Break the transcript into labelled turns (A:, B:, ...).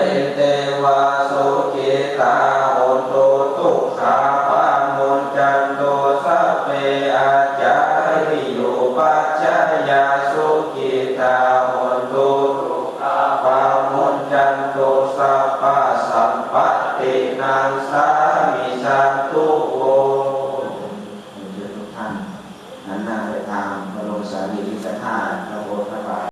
A: สัพเทวาสุขิตาหนโตทุกขาปามุนจันโตสัพเพอาจาริโยปัจจายาสุขิตาหนโตทุกขาปามุนจันโตสัพพะสัมปตินังสามิสันตุโวทุกท่านหันหน้าไปทางพระบรมสารี